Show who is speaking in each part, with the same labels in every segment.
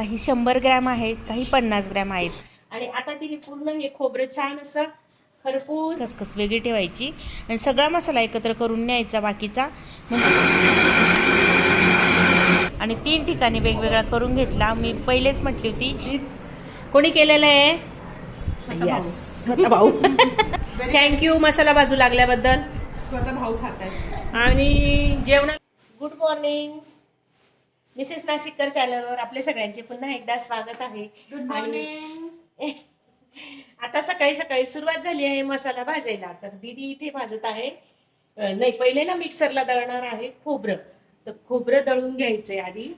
Speaker 1: काही शंभर ग्रॅम आहेत काही पन्नास ग्रॅम आहेत.
Speaker 2: आणि आता तिने पूर्ण हे खोबरं छान असं खरपूस
Speaker 1: खसखस वेगळी ठेवायची. आणि सगळा मसाला एकत्र करून न्यायचा बाकीचा. म्हणजे आणि तीन ठिकाणी वेगवेगळा करून घेतला. मी पहिलेच म्हटली होती. कोणी केलेलं आहे?
Speaker 2: यस स्वतः भाऊ. थँक्यू मसाला बाजू लागल्याबद्दल.
Speaker 3: स्वतः भाऊ खात
Speaker 2: आणि जेवणा गुड मॉर्निंग मिसेस नाशिककर चॅनलवर आपले सगळ्यांचे पुन्हा एकदा स्वागत आहे. आणि आता सकाळी सकाळी सुरुवात झाली आहे मसाला भाजायला. तर दीदी इथे भाजत आहे. नाही पहिले ना मिक्सरला दळणार आहे खोबरं. तर खोबरं दळून घ्यायचंय आधी.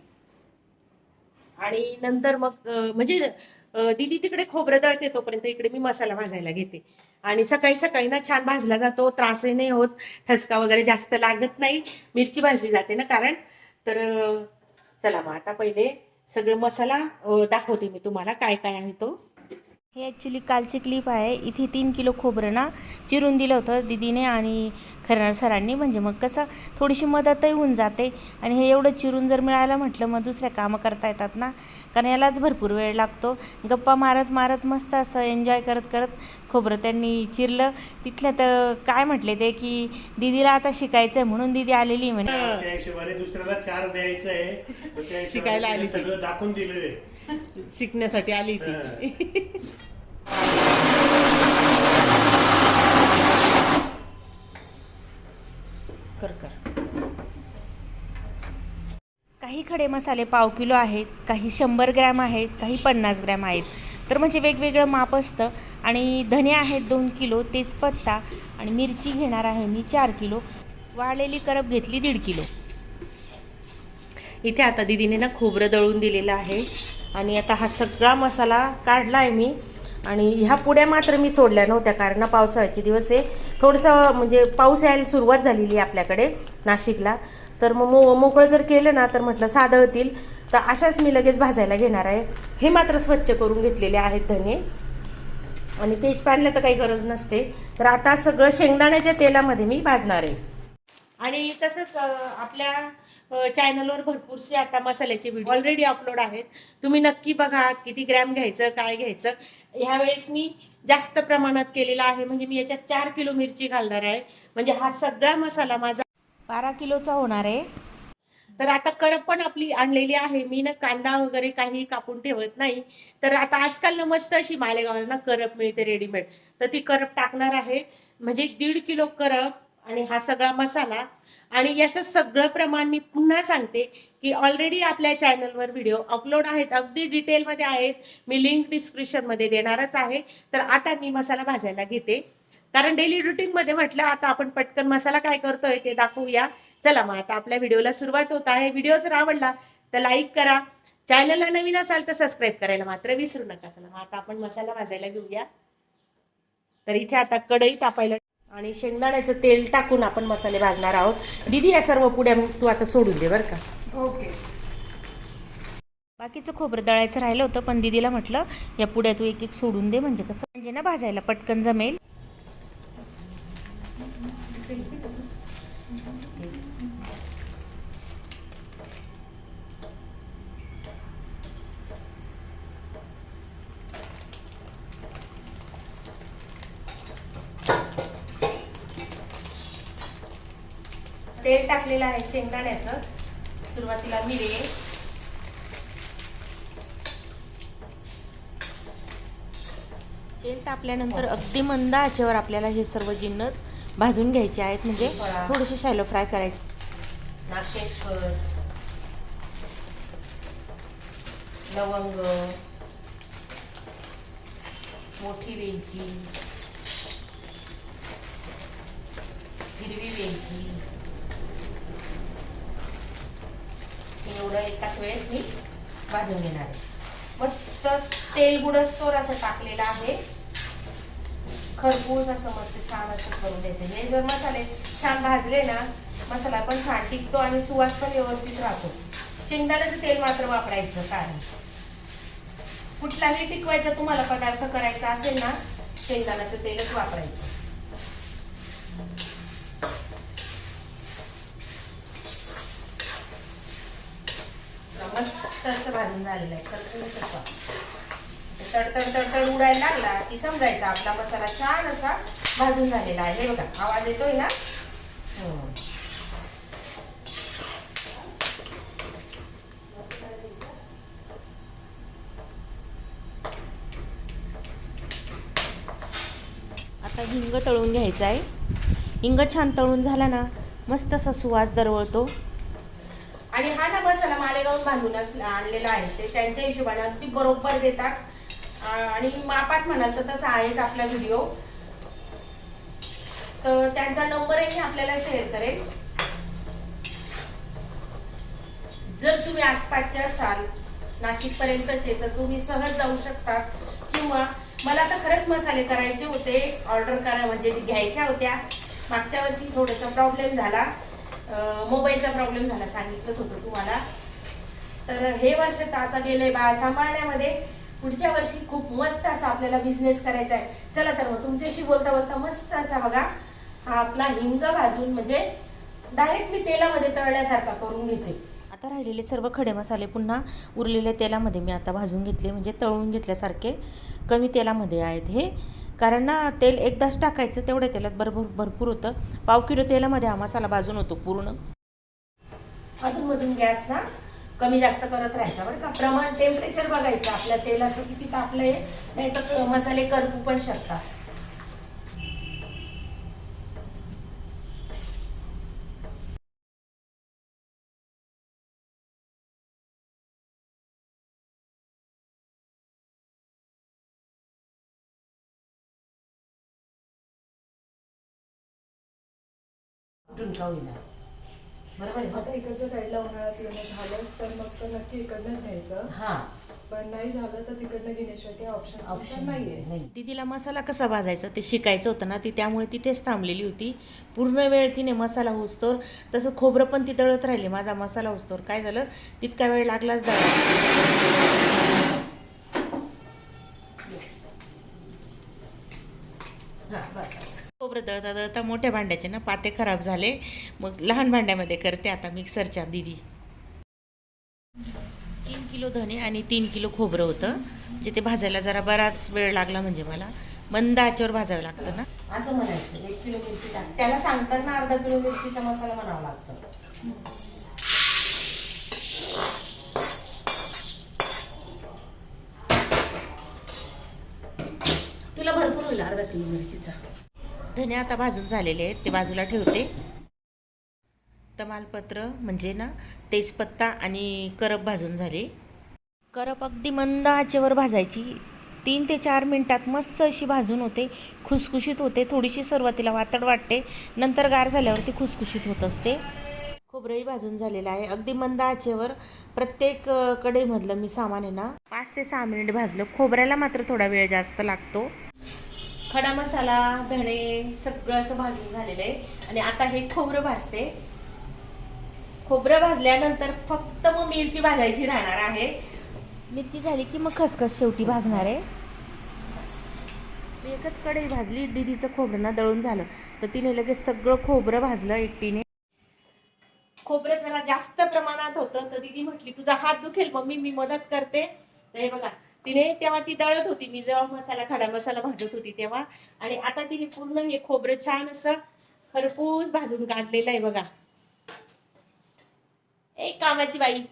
Speaker 2: आणि नंतर मग म्हणजे दीदी तिकडे खोबरं दळते तोपर्यंत इकडे मी मसाला भाजायला घेते. आणि सकाळी सकाळी ना छान भाजला जातो त्रासही नाही होत ठसका वगैरे जास्त लागत नाही मिरची भाजली जाते ना कारण. तर चला मग आता पहिले सगळे मसाला दाखवते मी तुम्हाला काय काय आहे तो.
Speaker 1: हे ॲक्च्युली कालची क्लिप आहे. इथे तीन किलो खोबरं ना चिरून दिलं होतं दिदीने आणि खरणार सरांनी. म्हणजे मग कसं थोडीशी मदतही होऊन जाते. आणि हे एवढं चिरून जर मिळालं म्हटलं मग दुसऱ्या कामं करता येतात ना. कारण यालाच भरपूर वेळ लागतो. गप्पा मारत मारत मस्त असं एन्जॉय करत करत खोबरं त्यांनी चिरलं. तिथल्या तर काय म्हटले ते की दिदीला आता शिकायचं आहे म्हणून दिदी आलेली आहे म्हणे.
Speaker 4: त्या हिशोबाने दुसऱ्याला चार द्यायचं आहे
Speaker 2: शिकायला आली
Speaker 4: तिने
Speaker 2: ती.
Speaker 4: सगळं दाखवून दिलेलं आहे
Speaker 2: शिकण्यासाठी आली
Speaker 4: ती.
Speaker 2: कर कर.
Speaker 1: काही खडे मसाले पाव किलो आहेत काही शंभर ग्रॅम आहेत काही पन्नास ग्रॅम आहेत. तर म्हणजे वेगवेगळं माप असतं आणि धने आहेत दोन किलो तेजपत्ता आणि मिरची घेणार आहे मी चार किलो. वाळलेली करप घेतली दीड किलो.
Speaker 2: इथे आता दीदीने ना खोबरं दळून दिलेलं आहे. आणि आता हा सगळा मसाला काढला आहे मी. आणि ह्या पुड्या मात्र मी सोडल्या नव्हत्या कारण पावसाळ्याचे दिवस आहे. थोडंसं म्हणजे पाऊस यायला सुरुवात झालेली आहे आपल्याकडे नाशिकला. तर मग मो मोकळं जर केलं ना तर म्हटलं सादळतील. तर अशाच मी लगेच भाजायला घेणार आहे. हे मात्र स्वच्छ करून घेतलेले आहेत धने. आणि तेजपानला तर काही गरज नसते. तर आता सगळं शेंगदाण्याच्या तेलामध्ये मी भाजणार आहे. आणि तसंच आपल्या चॅनलवर भरपूरसे आता मसाल्याचे व्हिडिओ ऑलरेडी अपलोड आहेत. तुम्ही नक्की बघा किती ग्रॅम घ्यायचं काय घ्यायचं. ह्यावेळेस मी जास्त प्रमाणात केलेला आहे. म्हणजे मी याच्यात चार किलो मिरची घालणार आहे. म्हणजे हा सगळा मसाला माझा
Speaker 1: बारा किलोचा होणार आहे.
Speaker 2: तर आता कडक पण आपली आणलेली आहे. मी ना कांदा वगैरे काही कापून ठेवत नाही. तर आता आजकाल ना मस्त अशी मालेगावला ना करप मिळते रेडीमेड तर ती करप टाकणार आहे. म्हणजे दीड किलो करप आणि हा सगळा मसाला. आणि याचं सगळं प्रमाण मी पुन्हा सांगते की ऑलरेडी आपल्या चॅनलवर व्हिडिओ अपलोड आहेत अगदी डिटेलमध्ये आहेत. मी लिंक डिस्क्रिप्शनमध्ये देणारच आहे. तर आता मी मसाला भाजायला घेते. कारण डेली रुटीनमध्ये म्हटलं आता आपण पटकन मसाला काय करतोय ते दाखवूया. चला मग आता आपल्या व्हिडिओला सुरुवात होत आहे. व्हिडिओ जर आवडला तर लाईक करा. चॅनलला नवीन असाल तर सबस्क्राईब करायला मात्र विसरू नका. चला मग आता आपण मसाला भाजायला घेऊया. तर इथे आता कढई तापायला आणि शेंगदाण्याचं तेल टाकून आपण मसाले भाजणार आहोत. दीदी या सर्व पुड्या तू आता सोडून दे बरं का.
Speaker 3: ओके.
Speaker 1: बाकीचं खोबरं दळायचं राहिलं होतं पण दिदीला म्हटलं या पुढ्या तू एक एक सोडून दे म्हणजे कसं. म्हणजे ना भाजायला पटकन जमेल.
Speaker 2: तेल टाकलेलं आहे शेंगदाण्याचं. सुरुवातीला मिरे.
Speaker 1: तेल तापल्यानंतर अगदी मंद आचेवर आपल्याला हे सर्व जिन्नस भाजून घ्यायचे आहेत. म्हणजे थोडेसे शॅलो फ्राय करायचे.
Speaker 2: लवंग. मोठी वेलची. हिरवी वेलची. एवढं एकाच वेळेस मी भाजून घेणार आहे. मस्त तेल गुडस्तोर असं टाकलेलं आहे. खरपूस असं मस्त छान असं करून द्यायचं. हे जर मसाले छान भाजले ना मसाला पण छान टिकतो आणि सुवास पण व्यवस्थित राहतो. शेंगदाण्याचं तेल मात्र वापरायचं कारण. कुठलाही टिकवायचा तुम्हाला पदार्थ करायचा असेल ना शेंगदाण्याचं तेलच वापरायचं. मस्त
Speaker 1: असं भाजून झालेलं आहे खरपूस असा तडतड तडतड उडायला लागला की समजायचा आपला मसाला छान असा भाजून झालेला आहे. हे बघा आवाज येतोय ना? आता हिंग तळून घ्यायचा आहे. हिंग छान तळून झाला ना मस्त असा सुवास दरवळतो. आणि हा ना मसाला मालेगाव बांधूनच आणलेला आहे. ते त्यांच्या हिशोबाने अगदी बरोबर देतात. आणि मापात म्हणाल तर तसा आहेच आपला व्हिडिओ. तर त्यांचा नंबरही आपल्याला शेअर करेल. जर तुम्ही आसपासचे असाल नाशिक पर्यंतचे तर तुम्ही सहज जाऊ शकता. किंवा मला तर खरंच मसाले करायचे होते ऑर्डर करा म्हणजे घ्यायच्या होत्या. मागच्या वर्षी थोडासा प्रॉब्लेम झाला. मोबाईलचा प्रॉब्लेम झाला सांगितलंच होतं तुम्हाला. तर हे वर्ष तर आता गेले बाळ सांभाळण्यामध्ये. पुढच्या वर्षी खूप मस्त असा आपल्याला बिझनेस करायचा आहे चला तर मग तुमच्याशी बोलता बोलता मस्त असा बघा हा आपला हिंग भाजून म्हणजे डायरेक्ट मी तेलामध्ये तळल्यासारखा करून घेते. आता राहिलेले सर्व खडे मसाले पुन्हा उरलेल्या तेलामध्ये मी आता भाजून घेतले म्हणजे तळून घेतल्यासारखे कमी तेलामध्ये आहेत हे. कारण ना तेल एकदाच टाकायचं तेवढ्या तेलात भरपूर भरपूर होतं. पाव किलो तेलामध्ये हा मसाला भाजून होतो पूर्ण. अधूनमधून गॅस ना कमी जास्त करत राहायचा बरं का. प्रमाण टेम्परेचर बघायचं. आपल्या तेलाचं किती तापलं आहे नाही तर मसाले करपू पण शकतात. कुठून का होईना बरोबर आहे.
Speaker 3: आता इकडच्या साईडला उन्हाळ्यात येणं झालंच तर मग तर नक्की इकडनंच घ्यायचं
Speaker 1: हां.
Speaker 3: पण नाही झालं तर तिकडनं घेण्याशिवाय काही ऑप्शन ऑप्शन नाहीये.
Speaker 1: दीदीला मसाला कसा भाजायचा ते शिकायचं होतं ना ती त्यामुळे तिथेच थांबलेली होती. पूर्ण वेळ तिने मसाला होस्तोर तसं खोबरं पण ती दळत राहिली. माझा मसाला होस्तोर काय झालं? तितका वेळ लागलाच दळा खोबरं दळता दळता मोठ्या भांड्याचे ना पाते खराब झाले. मग लहान भांड्यामध्ये करते आता मिक्सरच्या दिदी. तीन किलो धने आणि तीन किलो खोबरं होतं. जे ते भाजायला जरा बराच वेळ लागला म्हणजे मला. मंद आचेवर भाजावं लागतं ना. असं म्हणायचं. एक किलो मिरची टाक. त्याला सांगताना अर्धा किलो मिरचीचा मसाला म्हणावा लागतो. तुला भरपूर होईल अर्धा किलो मिरचीचा. धने आता भाजून झालेले आहेत ते बाजूला ठेवते. तमालपत्र म्हणजे ना तेजपत्ता आणि करप भाजून झाले. करप अगदी मंद आचेवर भाजायची. तीन ते चार मिनटात मस्त अशी भाजून होते खुसखुशीत होते. थोडीशी सुरुवातीला वातड वाटते नंतर गार झाल्यावर ती खुसखुशीत होत असते. खोबरंही भाजून झालेलं आहे. अगदी मंद आचेवर प्रत्येक कडेमधलं मी सामान आहे ना पाच ते सहा मिनिट भाजलं. खोबऱ्याला मात्र थोडा वेळ जास्त लागतो. खडा मसाला धणे सगळं असं भाजून झालेलं आहे. आणि आता हे खोबरं भाजते. खोबरं भाजल्यानंतर फक्त मग मिरची भाजायची राहणार आहे. मिरची झाली की मग खसखस शेवटी भाजणार आहे. मी एकच कढई भाजली दिदीचं खोबरं ना दळून झालं. तर तिने लगेच सगळं खोबरं भाजलं एकटीने. खोबरं जरा जास्त प्रमाणात होतं तर दिदी म्हटली तुझा हात दुखेल मम्मी मी मदत करते. तर हे बघा तिने तेव्हा ती दळत होती. मी जेव्हा मसाला खडा मसाला भाजत होती तेव्हा. आणि आता तिने पूर्ण हे खोबरं छान असं खरपूस भाजून काढलेलं आहे बघा. एक कामाची बाई.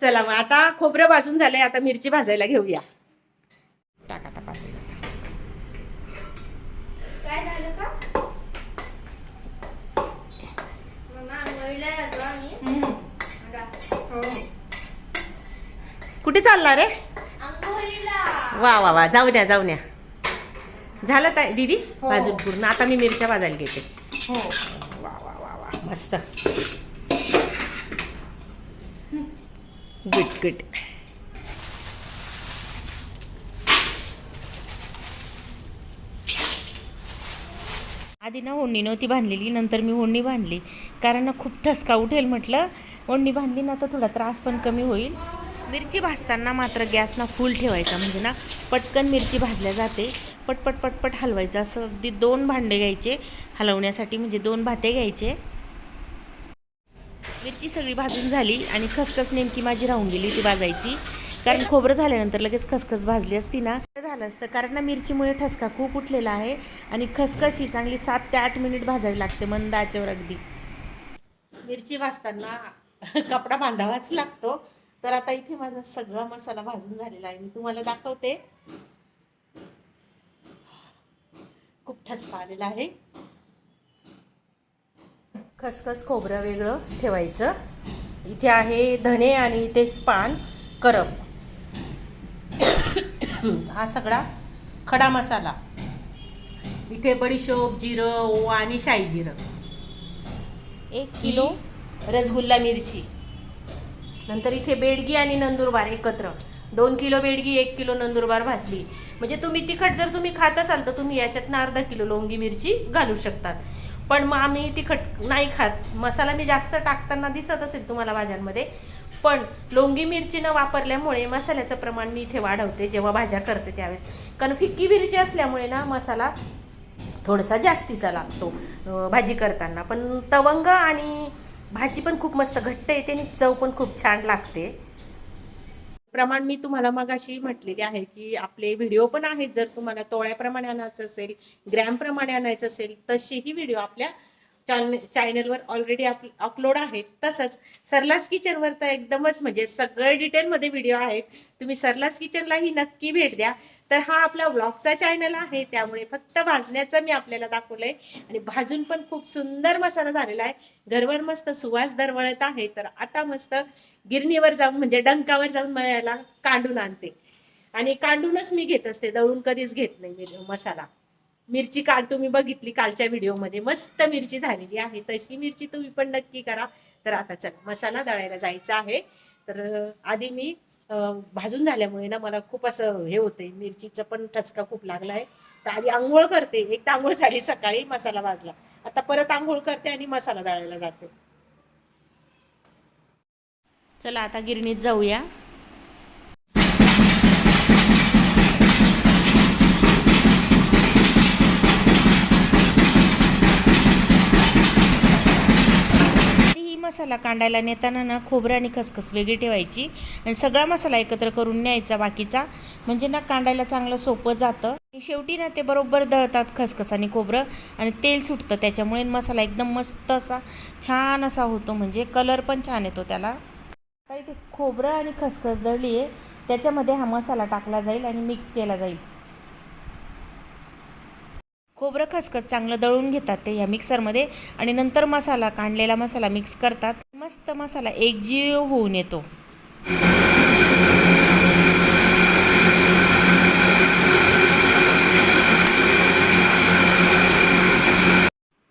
Speaker 1: चला मग आता खोबरं भाजून झालंय. आता मिरची भाजायला घेऊया. टाका.
Speaker 5: काय झालं का? मम्मा आंघोळीला जातो आम्ही. बघा.
Speaker 1: कुठे चालला रे? वा वा वा. जाऊ द्या जाऊ द्या. झालं काय दीदी? भाजून पूर्ण. आता मी मिरच्या भाजायला घेते.
Speaker 3: हो.
Speaker 1: वा वा वा वा. मस्त. Good good. आधी ना ओढणी नव्हती बांधलेली नंतर मी ओढणी बांधली. कारण ना खूप ठसका उठेल म्हटलं. ओढणी बांधली ना तर थोडा त्रास पण कमी होईल. मिरची भाजताना मात्र गॅस ना फुल ठेवायचा. म्हणजे ना पटकन मिरची भाजल्या जाते. पटपट पटपट हलवायचं. असं अगदी दोन भांडे घ्यायचे. हलवण्यासाठी म्हणजे दोन भाते घ्यायचे. मिरची सगळी भाजून झाली आणि खसखस नेमकी माझी राहून गेली ती भाजायची. कारण खोबरं झाल्यानंतर लगेच खसखस भाजली असती ना. तर झालं असतं. कारण ना मिरचीमुळे ठसका खूप उठलेला आहे आणि खसखस ही चांगली सात ते आठ मिनिट भाजावी लागते मंद आचेवर अगदी.
Speaker 2: मिरची भाजताना कपडा बांधावाच लागतो. तर आता इथे माझा सगळा मसाला भाजून झालेला आहे. मी तुम्हाला दाखवते. खूप ठसका आलेला आहे. खसखस खोबरं वेगळं ठेवायचं. इथे आहे धणे आणि इथे स्पान करप. हा सगळा खडा मसाला. इथे बडीशोप जिरं ओवा आणि शाई जिरं. एक किलो रसगुल्ला मिरची. नंतर इथे बेडगी आणि नंदुरबार एकत्र. दोन किलो बेडगी एक किलो नंदुरबार भाजली. म्हणजे तुम्ही तिखट जर तुम्ही खात असाल तर तुम्ही याच्यातनं अर्धा किलो लोंगी मिरची घालू शकतात. पण मग आम्ही तिखट नाही खात. मसाला मी जास्त टाकताना दिसत असेल तुम्हाला भाज्यांमध्ये पण लोंगी मिरची न वापरल्यामुळे मसाल्याचं प्रमाण मी इथे वाढवते जेव्हा भाज्या करते त्यावेळेस. कारण फिक्की मिरची असल्यामुळे ना मसाला थोडासा जास्तीचा लागतो भाजी करताना. पण तवंग आणि भाजी पण खूप मस्त घट्ट येते आणि चव पण खूप छान लागते. प्रमाण मी तुम्हाला मगाशी म्हटलेली आहे की आपले व्हिडिओ पण आहेत जर तुम्हाला तोळ्याप्रमाणे आणायचं असेल ग्रॅमप्रमाणे आणायचं असेल तशीही व्हिडिओ आपल्या चॅन चॅनलवर ऑलरेडी अप अपलोड आहेत. तसंच सरलास किचनवर तर एकदमच म्हणजे सगळे डिटेलमध्ये व्हिडिओ आहेत. तुम्ही सरलास किचनलाही नक्की भेट द्या. तर हा आपला व्लॉगचा चॅनल आहे. त्यामुळे फक्त भाजण्याचं मी आपल्याला दाखवलंय. आणि भाजून पण खूप सुंदर मसाला झालेला आहे. घरवर मस्त सुवास दरवळत आहे. तर आता मस्त गिरणीवर जाऊन म्हणजे डंकावर जाऊन मला कांडून आणते. आणि कांडूनच मी घेत असते. दळून कधीच घेत नाही मी मसाला. मिरची काल तुम्ही बघितली कालच्या व्हिडिओमध्ये. मस्त मिरची झालेली आहे. तशी मिरची तुम्ही पण नक्की करा. तर आता चला मसाला दळायला जायचा आहे. तर आधी मी भाजून झाल्यामुळे ना मला खूप असं हे होते मिरचीचं पण ठसका खूप लागला आहे. तर आधी आंघोळ करते. एक तर आंघोळ झाली सकाळी मसाला भाजला. आता परत आंघोळ करते आणि मसाला दळायला जाते.
Speaker 1: चला आता गिरणीत जाऊया ही मसाला कांडायला नेताना ना खोबरं आणि खसखस वेगळी ठेवायची. आणि सगळा मसाला एकत्र करून न्यायचा बाकीचा. म्हणजे ना कांडायला चांगलं सोपं जातं. आणि शेवटी ना ते बरोबर दळतात खसखस आणि खोबरं. आणि तेल सुटतं त्याच्यामुळे मसाला एकदम मस्त असा छान असा होतो. म्हणजे कलर पण छान येतो त्याला. आता इथे खोबरं आणि खसखस दळली आहे त्याच्यामध्ये हा मसाला टाकला जाईल आणि मिक्स केला जाईल. खोबरं खसखस चांगलं दळून घेतात ते ह्या मिक्सरमध्ये आणि नंतर मसाला काढलेला मसाला मिक्स करतात. मस्त मसाला एकजीव होऊन येतो.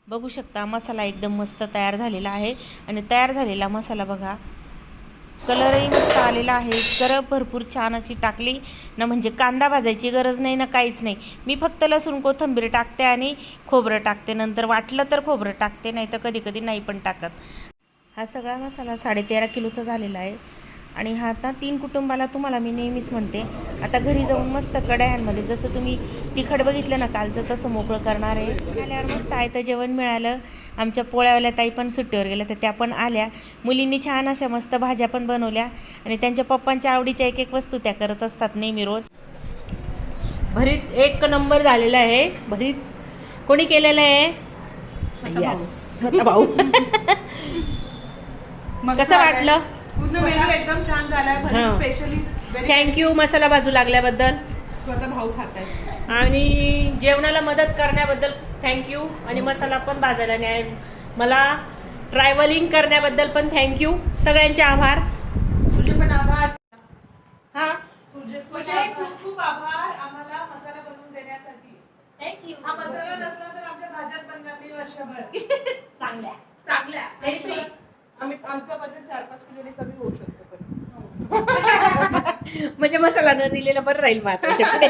Speaker 1: बघू शकता मसाला एकदम मस्त तयार झालेला आहे. आणि तयार झालेला मसाला बघा. कलरही मस्त आलेला आहे. करप भरपूर छान अशी टाकली. ना म्हणजे कांदा भाजायची गरज नाही ना काहीच नाही. मी फक्त लसूण कोथंबीर टाकते आणि खोबरं टाकते. नंतर वाटलं तर खोबरं टाकते नाही तर कधी कधी नाही पण टाकत. हा सगळा मसाला साडेतेरा किलोचा झालेला आहे. आणि हा आता तीन कुटुंबाला तुम्हाला मी नेहमीच म्हणते आता घरी जाऊन मस्त कड्यांमध्ये जसं तुम्ही तिखट बघितलं ना कालचं तसं मोकळं करणार आहे. आल्यावर मस्त आहे तर जेवण मिळालं. आमच्या पोळ्यावाल्या ताई पण सुट्टीवर गेल्या तर त्या पण आल्या. मुलींनी छान अशा मस्त भाज्या पण बनवल्या आणि त्यांच्या पप्पांच्या आवडीच्या एक एक वस्तू त्या करत असतात नेहमी रोज.
Speaker 2: भरीत एक नंबर झालेला आहे. भरीत कोणी केलेलं आहे? स्वतः भाऊ. कसं. वाटलं?
Speaker 3: पूर्ण मेनू एकदम छान झालाय
Speaker 2: हा.
Speaker 3: स्पेशली
Speaker 2: थँक्यू मसाला बाजू लागल्याबद्दल.
Speaker 3: स्वतः भाऊ खात
Speaker 2: आणि जेवणाला मदत करण्याबद्दल थँक्यू आणि मसाला पण भाजायला न्याय मला ट्रॅव्हलिंग करण्याबद्दल पण थँक्यू सगळ्यांचे आभार.
Speaker 3: तुझे पण आभार.
Speaker 2: हा?
Speaker 3: तुझे तुझे खूप खूप आभार आम्हाला मसाला बनवून देण्यासाठी.
Speaker 2: थँक्यू
Speaker 3: हा मसाला नसला तर आमच्या भाज्याच बनणार नाही वर्षभर.
Speaker 2: चांगल्या.
Speaker 3: चांगल्या. आम्ही आमचं बजेट चार पाच किलोने कमी होऊ शकतो पण.
Speaker 2: म्हणजे मसाला न दिलेला बरं राहील मग आता याच्यापुढे.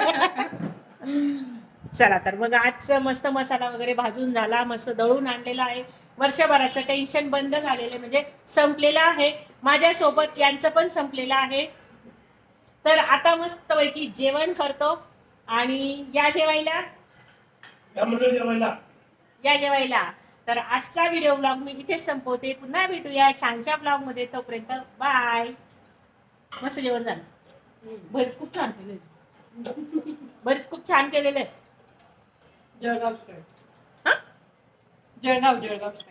Speaker 2: चला तर मग आजचं मस्त मसाला वगैरे भाजून झाला मस्त दळून आणलेला आहे. वर्षभराचं टेन्शन बंद झालेलं आहे. म्हणजे संपलेलं आहे. माझ्यासोबत यांचं पण संपलेलं आहे. तर आता मस्त पैकी जेवण करतो. आणि या जेवायला?
Speaker 4: या म्हणलं जेवायला.
Speaker 2: या जेवायला. तर आजचा व्हिडिओ ब्लॉग मी इथेच संपवते. पुन्हा भेटूया छानशा ब्लॉगमध्ये. तोपर्यंत बाय मस्त जेवण झालं. भरीत खूप छान केलेलं भरीत खूप छान केलेलं आहे.
Speaker 3: जळगाव जळगाव जळगाव